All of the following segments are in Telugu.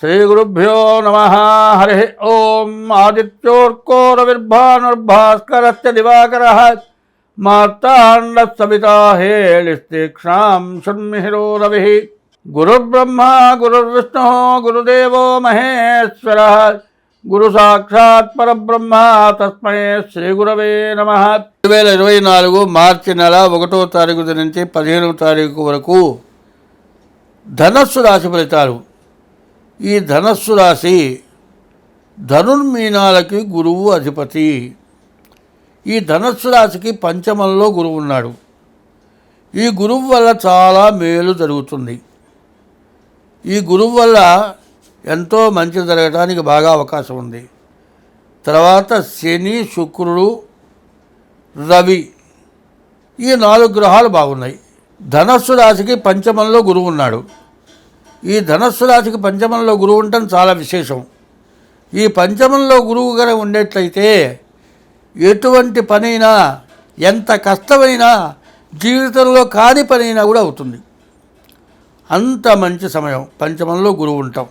శ్రీగురుభ్యో నమ హరి ఓం ఆదిత్యోర్కోరవిర్భానుర్భాస్కరస్య దివాకర. మార్తాండ సవితా హేళిస్తీక్షాం షణ్మిహిరో రవి. గురుర్బ్రహ్మ గురుర్విష్ణు గురుదేవో మహేశ్వర. గురు సాక్షాత్ పరబ్రహ్మ తస్మై శ్రీగురవే నమ. రెండు వేల ఇరవై నాలుగు మార్చి నెల ఒకటో తారీఖు నుంచి పదిహేనవ తారీఖు వరకు ధనస్సు రాశి ఫలితాలు ఈ ధనస్సు రాశి ధనుర్మీనాలకి గురువు అధిపతి. ఈ ధనస్సు రాశికి పంచమంలో గురువు ఉన్నాడు. ఈ గురువు వల్ల చాలా మేలు జరుగుతుంది. ఈ గురువు వల్ల ఎంతో మంచి జరగడానికి బాగా అవకాశం ఉంది. తర్వాత శని శుక్రుడు రవి ఈ నాలుగు గ్రహాలు బాగున్నాయి. ధనస్సు రాశికి పంచమంలో గురువు ఉన్నాడు. ఈ ధనస్సు రాశికి పంచమంలో గురువు ఉండటం చాలా విశేషం. ఈ పంచమంలో గురువు గారు ఉండేట్లయితే ఎటువంటి పనైనా ఎంత కష్టమైనా జీవితంలో కాని పనైనా కూడా అవుతుంది. అంత మంచి సమయం పంచమంలో గురువు ఉంటాం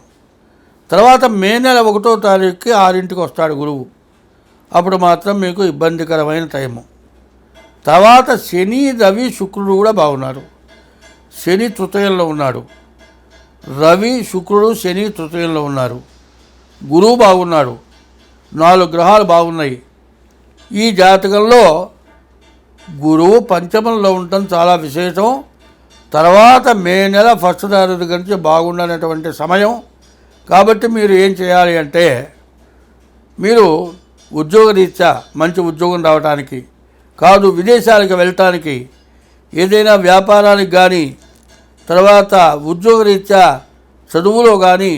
తర్వాత మే నెల ఒకటో తారీఖుకి ఆరింటికి వస్తాడు గురువు. అప్పుడు మాత్రం మీకు ఇబ్బందికరమైన టైము. తర్వాత శని రవి శుక్రుడు కూడా బాగున్నారు. శని తృతయంలో ఉన్నాడు. రవి శుక్రుడు శని తృతీయంలో ఉన్నారు. గురువు బాగున్నాడు. నాలుగు గ్రహాలు బాగున్నాయి. ఈ జాతకంలో గురువు పంచమంలో ఉండటం చాలా విశేషం. తర్వాత మే నెల ఫస్ట్ తారీఖు నుంచి బాగుండనటువంటి సమయం. కాబట్టి మీరు ఏం చేయాలి అంటే మీరు ఉద్యోగరీత్యా మంచి ఉద్యోగం రావడానికి కాదు విదేశాలకు వెళ్ళటానికి ఏదైనా వ్యాపారానికి కానీ తర్వాత ఉద్యోగరీత్యా చదువులో కానీ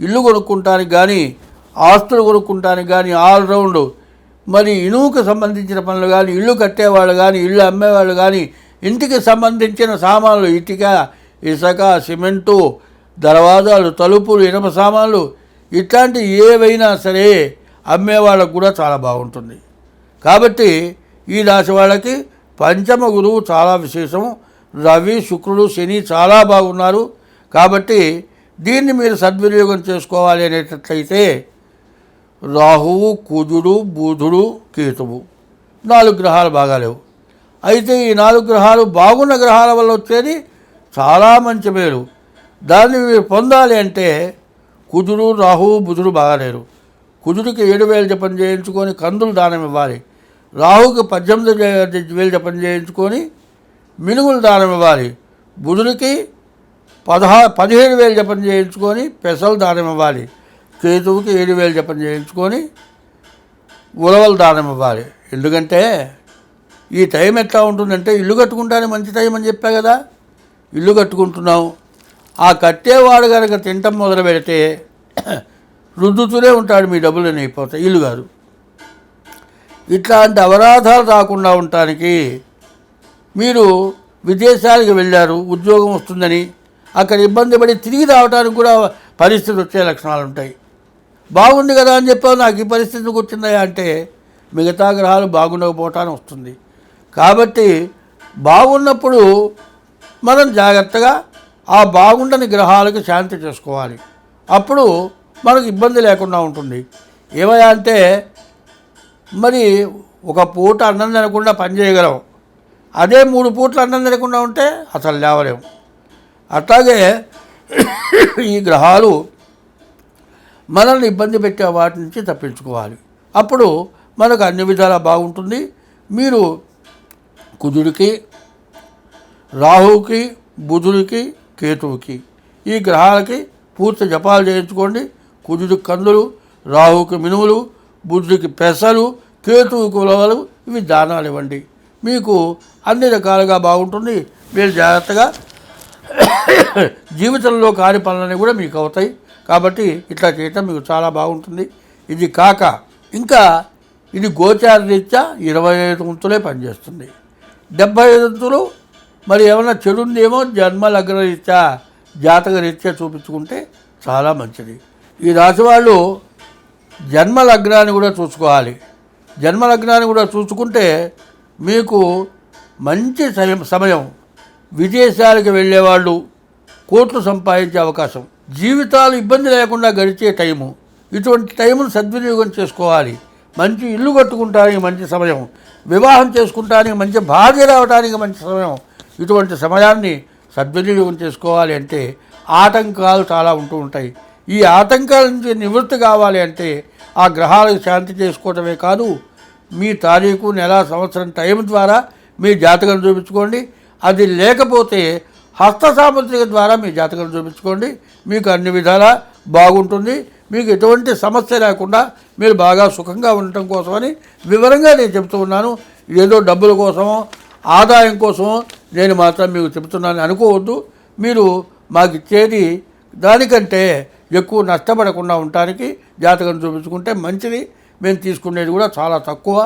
ఇల్లు కొనుక్కుంటానికి కానీ ఆస్తులు కొనుక్కుంటానికి కానీ ఆల్రౌండ్ మరి ఇనువుకు సంబంధించిన పనులు కానీ ఇల్లు కట్టేవాళ్ళు కానీ ఇల్లు అమ్మేవాళ్ళు కానీ ఇంటికి సంబంధించిన సామాన్లు ఇటుక ఇసుక సిమెంటు దర్వాజాలు తలుపులు ఇనప సామాన్లు ఇట్లాంటి ఏవైనా సరే అమ్మేవాళ్ళకు కూడా చాలా బాగుంటుంది. కాబట్టి ఈ రాశి వాళ్ళకి పంచమ గురువు చాలా విశేషం రవి శుక్రుడు శని చాలా బాగున్నారు. కాబట్టి దీన్ని మీరు సద్వినియోగం చేసుకోవాలి అనేటట్లయితే రాహువు కుజుడు బుధుడు కేతువు నాలుగు గ్రహాలు బాగాలేవు అయితే ఈ నాలుగు గ్రహాలు బాగున్న గ్రహాల వల్ల వచ్చేది చాలా మంచి మేలు. దాన్ని మీరు పొందాలి అంటే కుజుడు రాహువు బుధుడు బాగాలేరు కుజుడికి ఏడు వేలు జపం చేయించుకొని కందులు దానం ఇవ్వాలి. రాహుకి పద్దెనిమిది వేలు జపం చేయించుకొని మినుగులు దానం ఇవ్వాలి. బుధుడికి పదహా పదిహేడు వేలు జపం చేయించుకొని పెసలు దానం ఇవ్వాలి. కేతువుకి ఏడు వేలు జపం చేయించుకొని ఉలవలు దానం ఇవ్వాలి. ఎందుకంటే ఈ టైం ఎట్లా ఉంటుందంటే ఇల్లు కట్టుకుంటానే మంచి టైం అని చెప్పా కదా. ఇల్లు కట్టుకుంటున్నాం ఆ కట్టేవాడు కనుక తింటం మొదలు పెడితే రుద్దుతూనే ఉంటాడు మీ డబ్బులు అయిపోతాయి. ఇల్లు కాదు ఇట్లాంటి అవరాధాలు రాకుండా ఉండటానికి మీరు విదేశాలకు వెళ్ళారు ఉద్యోగం వస్తుందని అక్కడ ఇబ్బంది పడి తిరిగి రావడానికి కూడా పరిస్థితి వచ్చే లక్షణాలు ఉంటాయి. బాగుంది కదా అని చెప్పావు నాకు ఈ పరిస్థితికి వచ్చిందా అంటే మిగతా గ్రహాలు బాగుండకపోవటానికి వస్తుంది. కాబట్టి బాగున్నప్పుడు మనం జాగ్రత్తగా ఆ బాగుండని గ్రహాలకు శాంతి చేసుకోవాలి. అప్పుడు మనకు ఇబ్బంది లేకుండా ఉంటుంది. ఏమయ్యా అంటే మరి ఒక పూట అన్నం తినకుండా పనిచేయగలం అదే మూడు పూట్లు అన్నం తినకుండా ఉంటే అసలు లేవలేము అట్లాగే ఈ గ్రహాలు మనల్ని ఇబ్బంది పెట్టే వాటి నుంచి తప్పించుకోవాలి. అప్పుడు మనకు అన్ని విధాలా బాగుంటుంది. మీరు కుజుడికి రాహువుకి బుధుడికి కేతువుకి ఈ గ్రహాలకి పూర్తి జపాలు చేయించుకోండి. కుజుడికి కందులు రాహుకి మినుములు బుధుడికి పెసలు కేతువుకి ఉలవలు ఇవి దానాలు ఇవ్వండి. మీకు అన్ని రకాలుగా బాగుంటుంది. మీరు జాగ్రత్తగా జీవితంలో కాని పనులన్నీ కూడా మీకు అవుతాయి. కాబట్టి ఇట్లా చేయటం మీకు చాలా బాగుంటుంది. ఇది కాక ఇంకా ఇది గోచార రీత్యా ఇరవై ఐదు వంతులే పనిచేస్తుంది. డెబ్బై ఐదు వంతులు మరి ఏమైనా చెడుందేమో జన్మ లగ్న రీత్యా జాతక రీత్యా చూపించుకుంటే చాలా మంచిది. ఈ రాశి వాళ్ళు జన్మ లగ్నాన్ని కూడా చూసుకోవాలి. జన్మ లగ్నాన్ని కూడా చూసుకుంటే మీకు మంచి సమయం సమయం విదేశాలకు వెళ్ళేవాళ్ళు కోట్లు సంపాదించే అవకాశం జీవితాలు ఇబ్బంది లేకుండా గడిచే టైము ఇటువంటి టైమును సద్వినియోగం చేసుకోవాలి. మంచి ఇల్లు కట్టుకుంటానికి మంచి సమయం వివాహం చేసుకుంటానికి మంచి భార్య రావడానికి మంచి సమయం. ఇటువంటి సమయాన్ని సద్వినియోగం చేసుకోవాలి అంటే ఆటంకాలు చాలా ఉంటూ ఉంటాయి. ఈ ఆటంకాల నుంచి నివృత్తి కావాలి అంటే ఆ గ్రహాలకు శాంతి చేసుకోవటమే కాదు మీ తారీఖు నెల సంవత్సరం టైం ద్వారా మీ జాతకం చూపించుకోండి. అది లేకపోతే హస్త సాముద్రిక ద్వారా మీ జాతకం చూపించుకోండి. మీకు అన్ని విధాలా బాగుంటుంది. మీకు ఎటువంటి సమస్య లేకుండా మీరు బాగా సుఖంగా ఉండటం కోసమని వివరంగా నేను చెప్తూ ఉన్నాను. ఏదో డబ్బుల కోసమో ఆదాయం కోసమో నేను మాత్రం మీకు చెప్తున్నాను అనుకోవద్దు. మీరు మాకు ఇచ్చేది దానికంటే ఎక్కువ నష్టపడకుండా ఉండటానికి జాతకం చూపించుకుంటే మంచిది. మేము తీసుకునేది కూడా చాలా తక్కువ.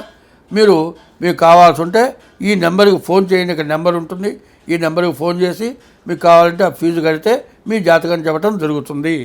మీరు మీకు కావాల్సి ఉంటే ఈ నెంబర్కి ఫోన్ చేయండి ఇక్కడ నెంబర్ ఉంటుంది. ఈ నెంబర్కి ఫోన్ చేసి మీకు కావాలంటే ఆ ఫీజు కడితే మీ జాతకం చెప్పడం జరుగుతుంది.